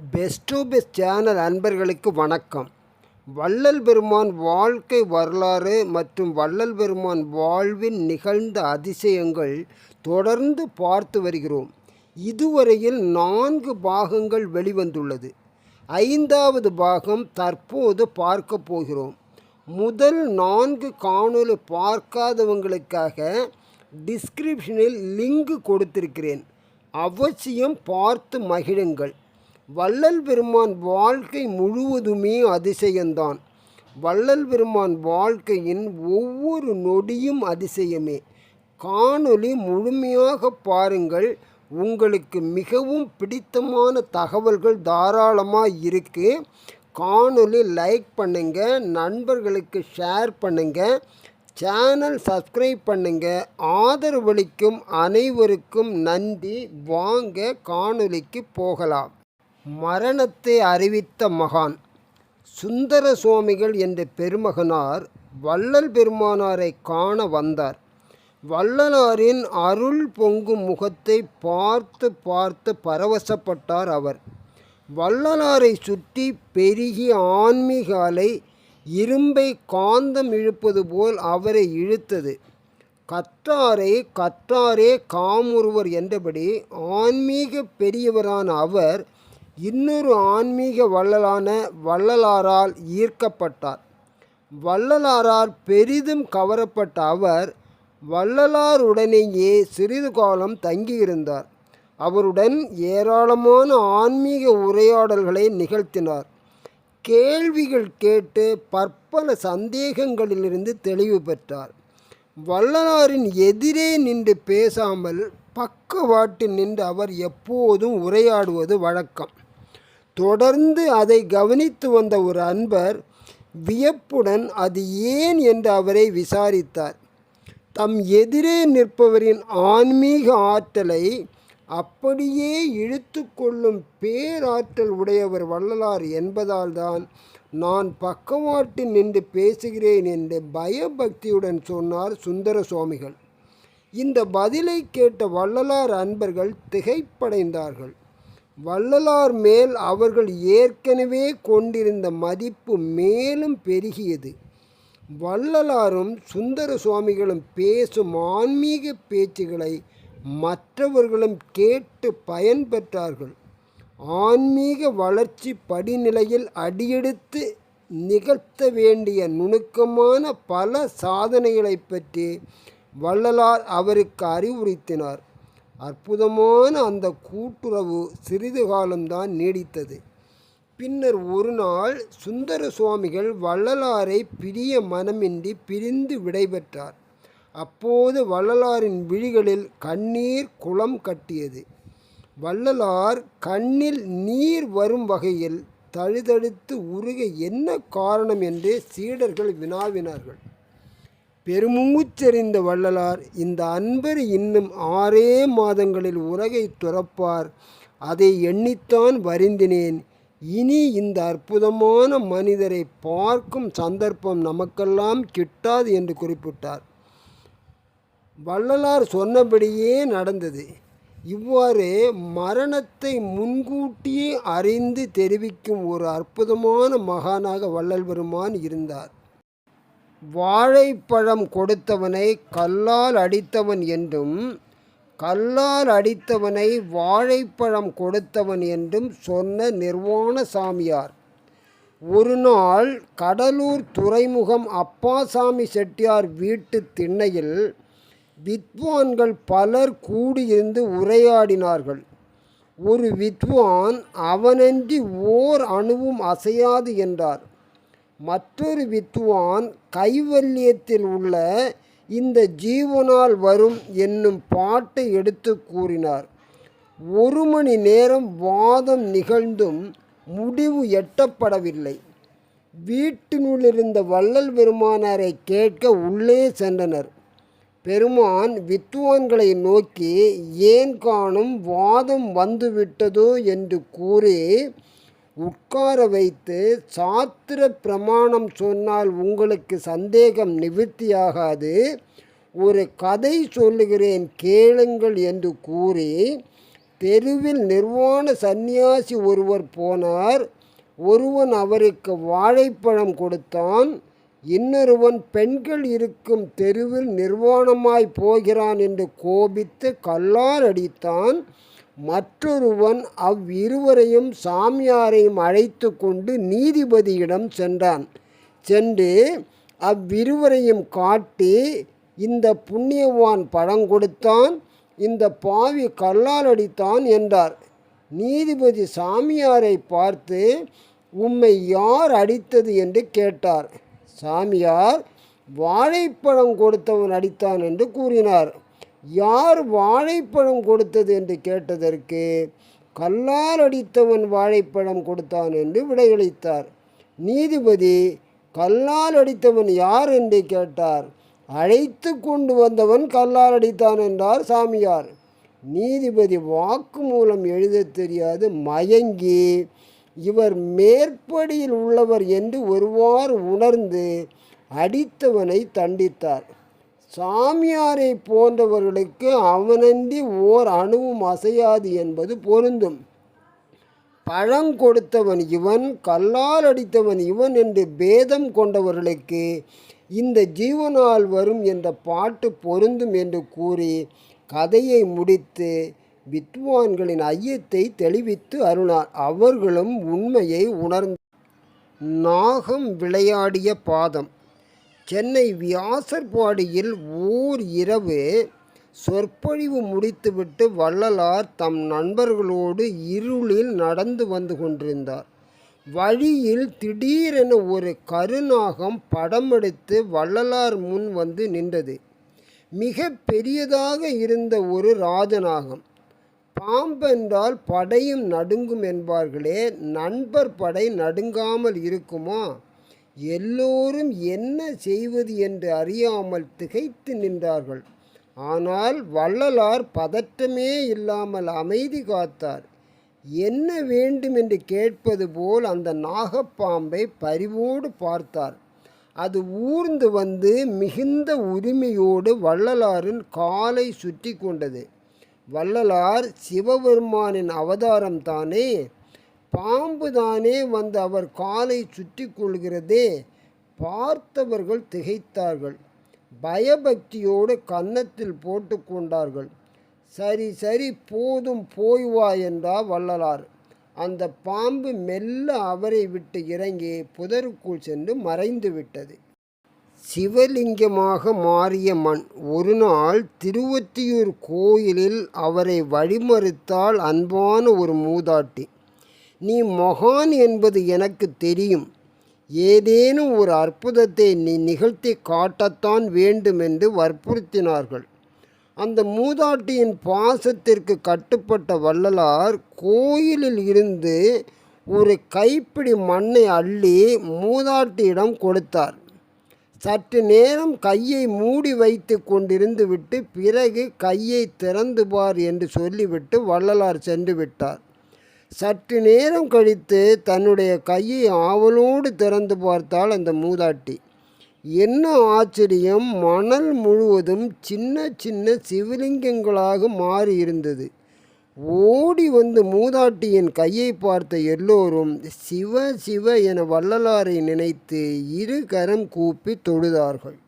Best to best channel அன்பர்களுக்கு வணக்கம். வள்ளல் பெருமான் வாழ்க்கை வரலாறு மற்றும் வள்ளல் பெருமான் வாழ்வில் நிகழ்ந்த அதிசயங்கள் தொடர்ந்து பார்த்து வருகிறோம். இதுவரையில் நான்கு பாகங்கள் வெளிவந்துள்ளது. ஐந்தாவது பாகம் தற்போது பார்க்க போகிறோம். முதல் நான்கு காணொலி பார்க்காதவங்களுக்காக டிஸ்கிரிப்ஷனில் லிங்க் கொடுத்திருக்கிறேன். அவசியம் பார்த்து மகிழுங்கள். வள்ளல் பெருமான் வாழ்க்கை முழுவதுமே அதிசயம்தான் வள்ளல் பெருமான் வாழ்க்கையின் ஒவ்வொரு நொடியும் அதிசயமே. காணொளி முழுமையாக பாருங்கள். உங்களுக்கு மிகவும் பிடித்தமான தகவல்கள் தாராளமாக இருக்குது காணொளி லைக் பண்ணுங்க நண்பர்களுக்கு ஷேர் பண்ணுங்க சேனல் சப்ஸ்கிரைப் பண்ணுங்க. ஆதரவளிக்கும் அனைவருக்கும் நன்றி. வாங்க காணொளிக்கு போகலாம். மரணத்தை அறிவித்த மகான். சுந்தர சுவாமிகள் என்ற பெருமகனார் வள்ளல் பெருமானாரை காண வந்தார். வள்ளலாரின் அருள் பொங்கும் முகத்தை பார்த்து பார்த்து பரவசப்பட்டார் அவர். வள்ளலாரை சுற்றி பெருகிய ஆன்மீக அலை இரும்பை காந்தம் இழுப்பது போல் அவரை இழுத்தது. கற்றாரே கற்றாரே காமுறுவர் என்றபடி ஆன்மீக பெரியவரான அவர் இன்னொரு ஆன்மீக வள்ளலான வள்ளலாரால் ஈர்க்கப்பட்டார். வள்ளலாரால் பெரிதும் கவரப்பட்ட அவர் வள்ளலாருடனேயே சிறிது காலம் தங்கியிருந்தார். அவருடன் ஏராளமான ஆன்மீக உரையாடல்களை நிகழ்த்தினார். கேள்விகள் கேட்டு பற்பல சந்தேகங்களிலிருந்து தெளிவு பெற்றார். வள்ளலாரின் எதிரே நின்று பேசாமல் பக்கவாட்டில் நின்று அவர் எப்போதும் உரையாடுவது வழக்கம். தொடர்ந்து அதை கவனித்து வந்த ஒரு அன்பர் வியப்புடன் அது ஏன்? என்று அவரை விசாரித்தார். தம் எதிரே நிற்பவரின் ஆன்மீக ஆற்றலை அப்படியே இழுத்து கொள்ளும் பேராற்றல் உடையவர் வள்ளலார் என்பதால்தான் நான் பக்கவாட்டில் நின்று பேசுகிறேன் என்று பயபக்தியுடன் சொன்னார் சுந்தர சுவாமிகள் இந்த பதிலை கேட்ட வள்ளலார் அன்பர்கள் திகைப்படைந்தார்கள். வள்ளலார் மேல் அவர்கள் ஏற்கனவே கொண்டிருந்த மதிப்பு மேலும் பெருகியது. வள்ளலாரும் சுந்தர சுவாமிகளும் பேசும் ஆன்மீக பேச்சுகளை மற்றவர்களும் கேட்டு பயன்பெற்றார்கள் ஆன்மீக வளர்ச்சி படிநிலையில் அடியெடுத்து நிகழ்த்த வேண்டிய நுணுக்கமான பல சாதனைகளை பற்றி வள்ளலார் அவருக்கு அறிவுறுத்தினார். அற்புதமான அந்த கூட்டுறவு சிறிது காலம்தான் நீடித்தது. பின்னர் ஒரு நாள் சுந்தர சுவாமிகள் வள்ளலாரை பிரிய மனமின்றி பிரிந்து விடைபெற்றார். அப்போது வள்ளலாரின் விழிகளில் கண்ணீர் குளம் கட்டியது. வள்ளலார் கண்ணில் நீர் வரும் வகையில் தழுதழுத்து உருக என்ன காரணம்? என்று சீடர்கள் வினாவினார்கள். பெருமூச்செறிந்த வள்ளலார் இந்த அன்பர் இன்னும் ஆறே மாதங்களில் உலகை துறப்பார். அதை எண்ணித்தான் வருந்தினேன். இனி இந்த அற்புதமான மனிதரை பார்க்கும் சந்தர்ப்பம் நமக்கெல்லாம் கிட்டாது என்று குறிப்பிட்டார். வள்ளலார் சொன்னபடியே நடந்தது. இவ்வாறு மரணத்தை முன்கூட்டியே அறிந்து தெரிவிக்கும் ஒரு அற்புதமான மகானாக வள்ளல் பெருமான் இருந்தார். வாழைப்பழம் கொடுத்தவனை கல்லால் அடித்தவன் என்றும் கல்லால் அடித்தவனை வாழைப்பழம் கொடுத்தவன் என்றும் சொன்ன நிர்வாண சாமியார். ஒரு நாள் கடலூர் துறைமுகம் அப்பாசாமி செட்டியார் வீட்டு திண்ணையில் வித்வான்கள் பலர் கூடியிருந்து உரையாடினார்கள். ஒரு வித்வான் அவனன்றி ஓர் அணுவும் அசையாது என்றார். மற்றொரு வித்வான் கைவல்யத்தில் உள்ள இந்த ஜீவனால் வரும் என்னும் பாட்டை எடுத்து கூறினார். ஒரு மணி நேரம் வாதம் நிகழ்ந்தும் முடிவு எட்டப்படவில்லை. வீட்டினுள்ளிருந்த வள்ளல் பெருமானாரை கேட்க உள்ளே சென்றனர். பெருமான் வித்துவான்களை நோக்கி ஏன் காணும்? வாதம் வந்துவிட்டதோ? என்று கூறி உட்கார வைத்து சாத்திர பிரமாணம் சொன்னால் உங்களுக்கு சந்தேகம் நிவர்த்தியாகாது. ஒரு கதை சொல்லுகிறேன் கேளுங்கள் என்று கூறி தெருவில் நிர்வாண சந்நியாசி ஒருவர் போனார். ஒருவன் அவருக்கு வாழைப்பழம் கொடுத்தான். இன்னொருவன் பெண்கள் இருக்கும் தெருவில் நிர்வாணமாய் போகிறான் என்று கோபித்து கல்லால் அடித்தான். மற்றொருவன் அவ்விருவரையும் சாமியாரையும் அழைத்து கொண்டு நீதிபதியிடம் சென்றான். சென்று அவ்விருவரையும் காட்டி இந்த புண்ணியவான் பழம் கொடுத்தான் இந்த பாவி கல்லால் அடித்தான் என்றார். நீதிபதி சாமியாரை பார்த்து உம்மை யார் அடித்தது? என்று கேட்டார். சாமியார் வாழைப்பழம் கொடுத்தவன் அடித்தான் என்று கூறினார். யார் வாழைப்பழம் கொடுத்தது என்று கேட்டதற்கு கல்லால் அடித்தவன் வாழைப்பழம் கொடுத்தான் என்று விடையளித்தார். நீதிபதி கல்லால் அடித்தவன் யார் என்று கேட்டார். அழைத்து கொண்டு வந்தவன் கல்லால் அடித்தான் என்றார் சாமியார். நீதிபதி வாக்கு மூலம் எழுதத் தெரியாது மயங்கி இவர் மேற்படியில் உள்ளவர் என்று ஒருவாறு உணர்ந்து அடித்தவனை தண்டித்தார். சாமியாரை போன்றவர்களுக்கு அவனந்தி ஓர் அணுவும் அசையாது என்பது பொருந்தும். பழம் கொடுத்தவன் இவன் கல்லால் அடித்தவன் இவன் என்று பேதம் கொண்டவர்களுக்கு இந்த ஜீவனால் வரும் என்ற பாட்டு பொருந்தும் என்று கூறி கதையை முடித்து வித்வான்களின் ஐயத்தை தெளிவித்து அருணார் அவர்களும் உண்மையை உணர்ந்த நாகம் விளையாடிய பாதம். சென்னை வியாசர்பாடியில் ஓர் இரவு சொற்பொழிவு முடித்துவிட்டு வள்ளலார் தம் நண்பர்களோடு இருளில் நடந்து வந்து கொண்டிருந்தார். வழியில் திடீரென ஒரு கருநாகம் படமெடுத்து வள்ளலார் முன் வந்து நின்றது. மிக பெரியதாக இருந்த ஒரு ராஜநாகம். பாம்பென்றால் படையும் நடுங்கும் என்பார்களே நண்பர் படை நடுங்காமல் இருக்குமா? எல்லோரும் என்ன செய்வது என்று அறியாமல் திகைத்து நின்றார்கள். ஆனால் வள்ளலார் பதற்றமே இல்லாமல் அமைதி காத்தார். என்ன வேண்டும் என்று கேட்பது போல் அந்த நாகப்பாம்பை பரிவோடு பார்த்தார். அது ஊர்ந்து வந்து மிகுந்த உரிமையோடு வள்ளலாரின் காலை சுற்றி கொண்டது. வள்ளலார் சிவபெருமானின் அவதாரம் தானே? பாம்பு தானே வந்து அவர் காலை சுற்றி கொள்கிறதே? பார்த்தவர்கள் திகைத்தார்கள். பயபக்தியோடு கன்னத்தில் போட்டு கொண்டார்கள். சரி சரி போதும் போய் வா என்றார் வள்ளலார். அந்த பாம்பு மெல்ல அவரை விட்டு இறங்கி புதருக்குள் சென்று மறைந்து விட்டது. சிவலிங்கமாக மாறிய மண் ஒரு நாள் திருவத்தியூர் கோயிலில் அவரை வழிமறுத்தால் அன்பான ஒரு மூதாட்டி. நீ மகான் என்பது எனக்கு தெரியும். ஏதேனும் ஒரு அற்புதத்தை நீ நிகழ்த்தி காட்டத்தான் வேண்டுமென்று வற்புறுத்தினார்கள். அந்த மூதாட்டியின் பாசத்திற்கு கட்டுப்பட்ட வள்ளலார் கோயிலில் இருந்து ஒரு கைப்பிடி மண்ணை அள்ளி மூதாட்டியிடம் கொடுத்தார். சற்று நேரம் கையை மூடி வைத்து கொண்டிருந்து விட்டு பிறகு கையை திறந்து பார் என்று சொல்லிவிட்டு வள்ளலார் சென்று விட்டார். சற்று நேரம் கழித்து தன்னுடைய கையை ஆவலோடு திறந்து பார்த்தாள் அந்த மூதாட்டி. என்ன ஆச்சரியம் மணல் முழுவதும் சின்ன சின்ன சிவலிங்கங்களாக மாறி இருந்தது ஓடி வந்து மூதாட்டியின் கையை பார்த்த எல்லோரும் சிவ சிவ என வள்ளலாரை நினைத்து இரு கரம் கூப்பி தொழுதார்கள்.